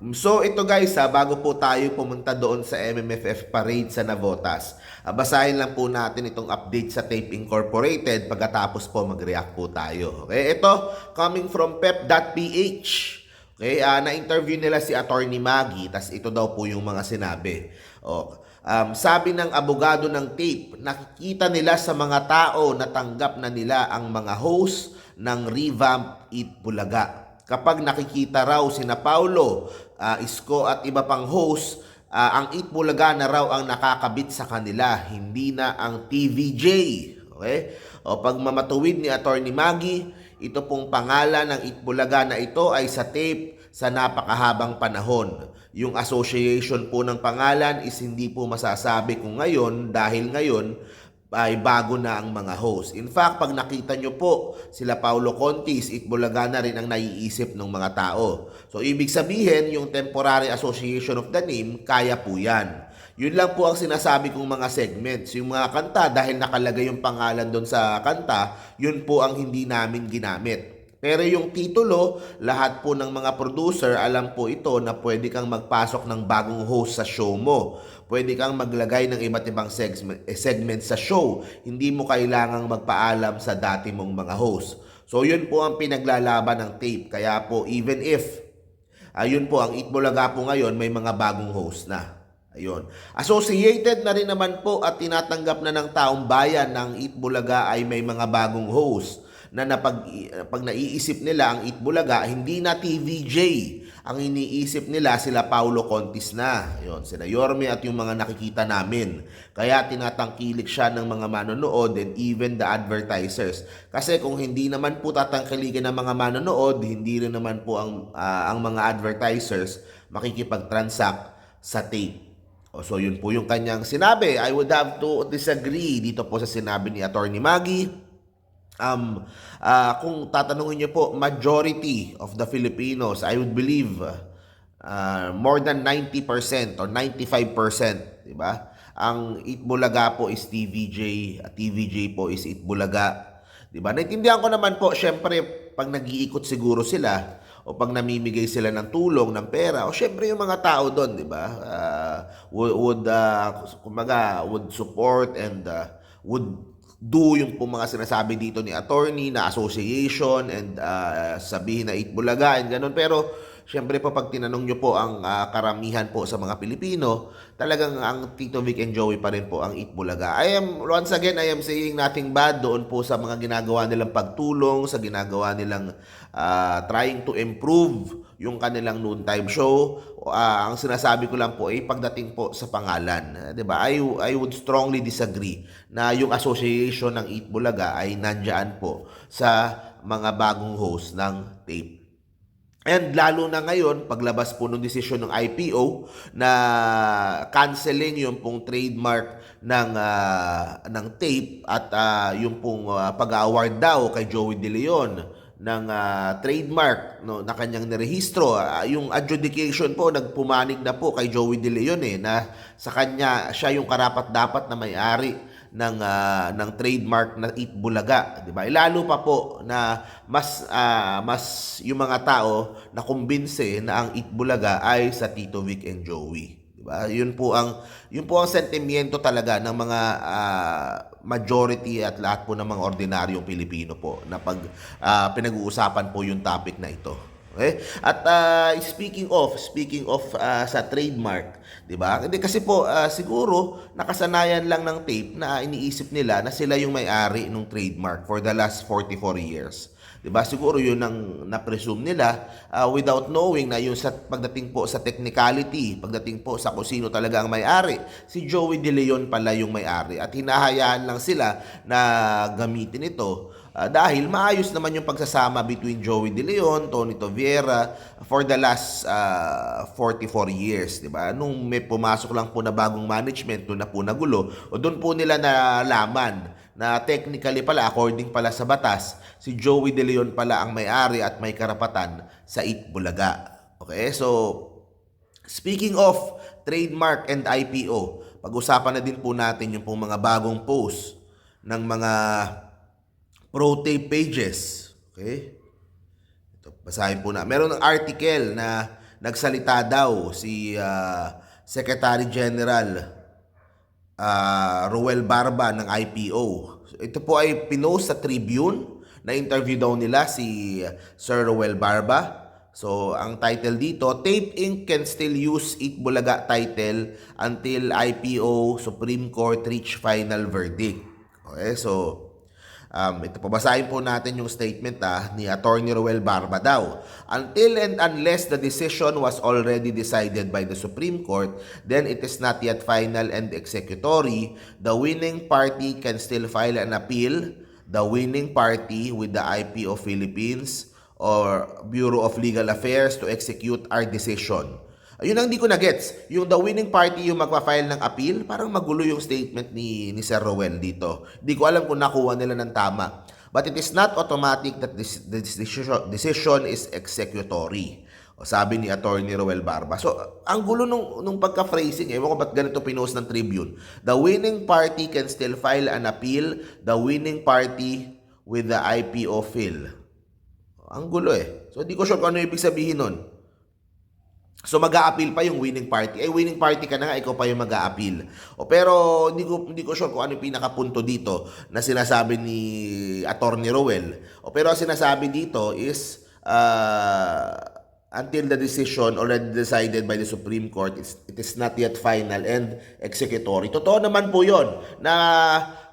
So ito guys ha, bago po tayo pumunta doon sa MMFF parade sa Navotas, ah, basahin lang po natin itong update sa Tape Incorporated pagkatapos po mag-react po tayo. Okay, ito coming from pep.ph. Okay, ah, na-interview nila si Attorney Maggie, tas ito daw po yung mga sinabi. Oh, um, sabi ng abogado ng tape, nakikita nila sa mga tao na tanggap na nila ang mga host ng Revamp Eat Bulaga. Kapag nakikita raw sina Paulo, ah, Isko at iba pang host, ah, ang Eat Bulaga na raw ang nakakabit sa kanila, hindi na ang TVJ. Okay? O pag mamatuwid ni Attorney Maggie, ito pong pangalan ng Itbulaga na ito ay sa tape sa napakahabang panahon. Yung association po ng pangalan is hindi po masasabi kung ngayon dahil ngayon ay bago na ang mga host. In fact, pag nakita nyo po sila Paulo Contis, Itbulaga na rin ang naiisip ng mga tao. So, ibig sabihin, yung temporary association of the name, kaya po yan. Yun lang po ang sinasabi kong mga segments. Yung mga kanta, dahil nakalagay yung pangalan doon sa kanta, yun po ang hindi namin ginamit. Pero yung titulo, lahat po ng mga producer, alam po ito na pwede kang magpasok ng bagong host sa show mo. Pwede kang maglagay ng iba't ibang segment, eh, segment sa show. Hindi mo kailangang magpaalam sa dati mong mga host. So yun po ang pinaglalaban ng tape. Kaya po even if, ayun po, ang Itbulaga po ngayon may mga bagong host na. Ayun. Associated na rin naman po at tinatanggap na ng taong bayan ng Itbulaga ay may mga bagong host na napag, pag naiisip nila ang Itbulaga, hindi na TVJ. Ang iniisip nila sila Paulo Contis na. Ayun, sila Yorme at yung mga nakikita namin. Kaya tinatangkilik siya ng mga manonood and even the advertisers. Kasi kung hindi naman po tatangkilikin ng mga manonood, hindi rin naman po ang, ah, ang mga advertisers makikipag-transact sa tape. O, so yun po yung kanyang sinabi. I would have to disagree dito po sa sinabi ni Attorney Maggie. Um, ah, kung tatanungin niyo po, majority of the Filipinos, I would believe, uh, more than 90% or 95%, di ba? Ang Itbulaga po is TVJ, at TVJ po is Itbulaga. Di ba? Naintindihan ko naman po, syempre, pag nag-iikot siguro sila, o pag namimigay sila ng tulong, ng pera, o syempre yung mga tao doon, di ba? Uh, would, would uh, kumaga, would support and uh, would do yung po mga sinasabi dito ni attorney na association and uh, sabihin na Itbulaga and ganun. Pero syempre po pag tinanong nyo po ang uh, karamihan po sa mga Pilipino, talagang ang Tito Vic and Joey pa rin po ang Itbulaga. I am, once again, I am saying nothing bad doon po sa mga ginagawa nilang pagtulong, sa ginagawa nilang uh, trying to improve yung kanilang noontime show. Uh, ang sinasabi ko lang po ay pagdating po sa pangalan. 'di ba? I, I would strongly disagree na yung association ng Eat Bulaga ay nandiyan po sa mga bagong host ng tape. And lalo na ngayon, paglabas po ng desisyon ng IPO na canceling yung pong trademark ng uh, ng tape at uh, yung pong uh, pag-award daw kay Joey De Leon ng uh, trademark no na kanyang nirehistro. Uh, yung adjudication po nagpumanig na po kay Joey De Leon eh na sa kanya siya yung karapat dapat na may-ari ng uh, ng trademark na Eat Bulaga, 'di ba? Lalo pa po na mas uh, mas yung mga tao na kumbinse na ang Eat Bulaga ay sa Tito Vic and Joey. 'di ba? Yun po ang yun po ang sentimiento talaga ng mga uh, majority at lahat po ng mga ordinaryong Pilipino po na pag uh, pinag-uusapan po yung topic na ito. Okay? At uh, speaking of, speaking of uh, sa trademark, 'di ba? Hindi kasi po uh, siguro nakasanayan lang ng tape na iniisip nila na sila yung may-ari ng trademark for the last 44 years. 'Di ba? Siguro 'yun ang na-presume nila uh, without knowing na yung sa pagdating po sa technicality, pagdating po sa kung sino talaga ang may-ari. Si Joey De Leon pala yung may-ari at hinahayaan lang sila na gamitin ito Uh, dahil maayos naman yung pagsasama between Joey De Leon, Tony Toviera for the last uh, 44 years, 'di ba? Nung may pumasok lang po na bagong management, doon na po nagulo, o doon po nila nalaman na technically pala according pala sa batas, si Joey De Leon pala ang may-ari at may karapatan sa Itbulaga. Okay? So speaking of trademark and IPO, pag-usapan na din po natin yung pong mga bagong post ng mga pro tape pages. Okay? Ito, basahin po na. Meron ng article na nagsalita daw si ah, Secretary General ah, Ruel Barba ng IPO. Ito po ay pinost sa Tribune na interview daw nila si Sir Ruel Barba. So, ang title dito, Tape Inc. can still use Itbulaga title until IPO Supreme Court reach final verdict. Okay, so Um, ito, pabasahin po natin yung statement ah, ni Attorney Roel Barba daw. Until and unless the decision was already decided by the Supreme Court, then it is not yet final and executory. The winning party can still file an appeal. The winning party with the IPO Philippines or Bureau of Legal Affairs to execute our decision. Ayun ang hindi ko na-gets. Yung the winning party yung magpa-file ng appeal, parang magulo yung statement ni, ni Sir Rowell dito. Hindi ko alam kung nakuha nila ng tama. But it is not automatic that this, this decision, decision is executory. O sabi ni Attorney Rowell Barba. So, ang gulo nung, nung pagka-phrasing, ewan ko ba't ganito pinost ng Tribune. The winning party can still file an appeal. The winning party with the IPO fill. Ang gulo eh. So, di ko sure kung ano ibig sabihin nun. So mag appeal pa yung winning party. Eh winning party ka na nga, ikaw pa yung mag appeal O pero hindi ko hindi ko sure kung ano yung pinakapunto dito na sinasabi ni Attorney Rowell. O pero ang sinasabi dito is uh, until the decision already decided by the Supreme Court, it's, it is not yet final and executory. Totoo naman po yon na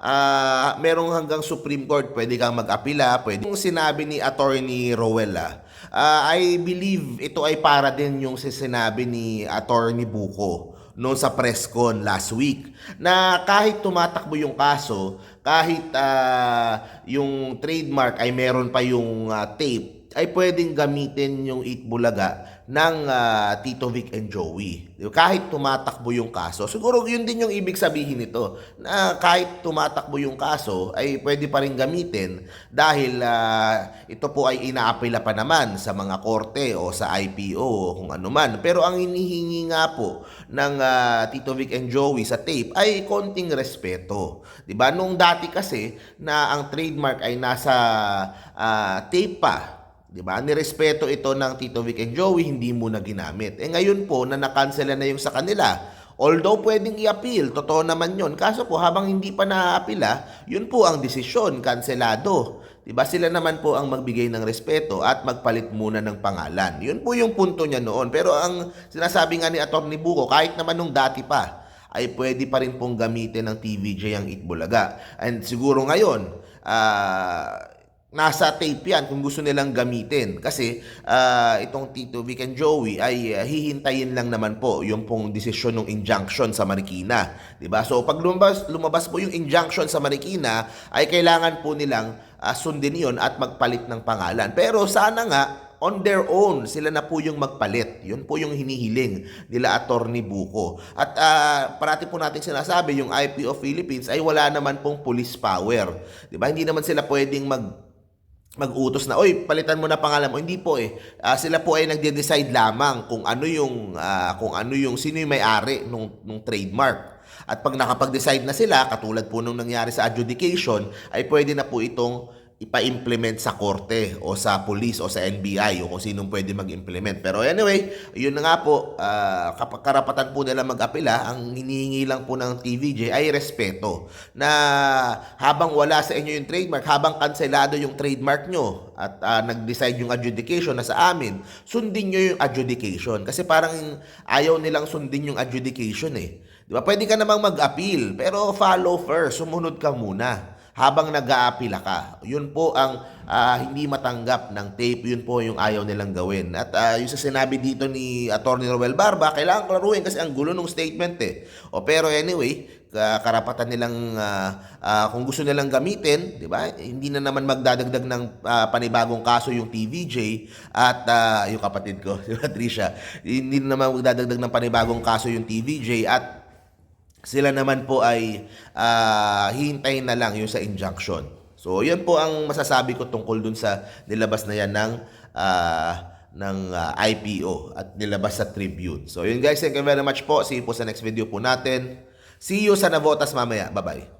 uh, merong hanggang Supreme Court, pwede kang mag-apila, pwede. Yung sinabi ni Attorney Rowell, ah, uh, I believe ito ay para din yung sinabi ni Attorney Buko noon sa press con last week na kahit tumatakbo yung kaso, kahit uh, yung trademark ay meron pa yung uh, tape ay pwedeng gamitin yung Eat Bulaga ng uh, Tito Vic and Joey. Kahit tumatakbo yung kaso, siguro yun din yung ibig sabihin nito, na kahit tumatakbo yung kaso, ay pwede pa rin gamitin dahil uh, ito po ay inaapela pa naman sa mga korte o sa IPO o kung ano man. Pero ang hinihingi nga po ng uh, Tito Vic and Joey sa tape ay konting respeto. 'Di ba? Nung dati kasi na ang trademark ay nasa uh, tape pa, 'Di ba? Nirespeto ito ng Tito Vic and Joey, hindi mo na ginamit. Eh ngayon po na nakansela na yung sa kanila, although pwedeng i-appeal, totoo naman 'yon. Kaso po habang hindi pa na-appeala, 'yun po ang desisyon, kanselado. 'Di ba? Sila naman po ang magbigay ng respeto at magpalit muna ng pangalan. 'Yun po yung punto niya noon. Pero ang sinasabi nga ni Attorney Buko, kahit naman nung dati pa, ay pwede pa rin pong gamitin ng TVJ ang Itbulaga. And siguro ngayon, ah uh, nasa tape yan kung gusto nilang gamitin. Kasi uh, itong Tito Vic and Joey ay uh, hihintayin lang naman po yung pong desisyon ng injunction sa Marikina. 'di ba So pag lumabas, lumabas po yung injunction sa Marikina, ay kailangan po nilang uh, sundin yon at magpalit ng pangalan. Pero sana nga on their own, sila na po yung magpalit. Yun po yung hinihiling nila Attorney Buko. At uh, parati po natin sinasabi, yung IPO Philippines ay wala naman pong police power. 'Di ba Hindi naman sila pwedeng mag mag-utos na, oy, palitan mo na pangalan mo. Hindi po eh. Uh, sila po ay nagde-decide lamang kung ano yung, uh, kung ano yung, sino yung may-ari nung, nung trademark. At pag nakapag-decide na sila, katulad po nung nangyari sa adjudication, ay pwede na po itong ipa-implement sa korte o sa police o sa NBI o kung sinong pwede mag-implement. Pero anyway, yun na nga po, uh, karapatan po nila mag-apela, ang hinihingi lang po ng TVJ ay respeto. Na habang wala sa inyo yung trademark, habang kanselado yung trademark nyo at uh, nag-decide yung adjudication na sa amin, sundin nyo yung adjudication. Kasi parang ayaw nilang sundin yung adjudication eh. Di ba? Pwede ka namang mag-appeal, pero follow first, sumunod ka muna habang nag-aapila ka. Yun po ang uh, hindi matanggap ng tape, yun po yung ayaw nilang gawin. At uh, yung sa sinabi dito ni Attorney Roel Barba, kailangan klaruhin kasi ang gulo ng statement eh. O pero anyway, karapatan nilang uh, uh, kung gusto nilang gamitin, 'di ba? Hindi na naman magdadagdag ng uh, panibagong kaso yung TVJ at uh, yung kapatid ko, si Patricia. Hindi na naman magdadagdag ng panibagong kaso yung TVJ at sila naman po ay uh, hihintayin na lang yung sa injunction. So, yan po ang masasabi ko tungkol dun sa nilabas na yan ng uh, ng uh, ah, IPO at nilabas sa Tribune. So, yun guys, thank you very much po. See you po sa next video po natin. See you sa Navotas mamaya. Bye-bye.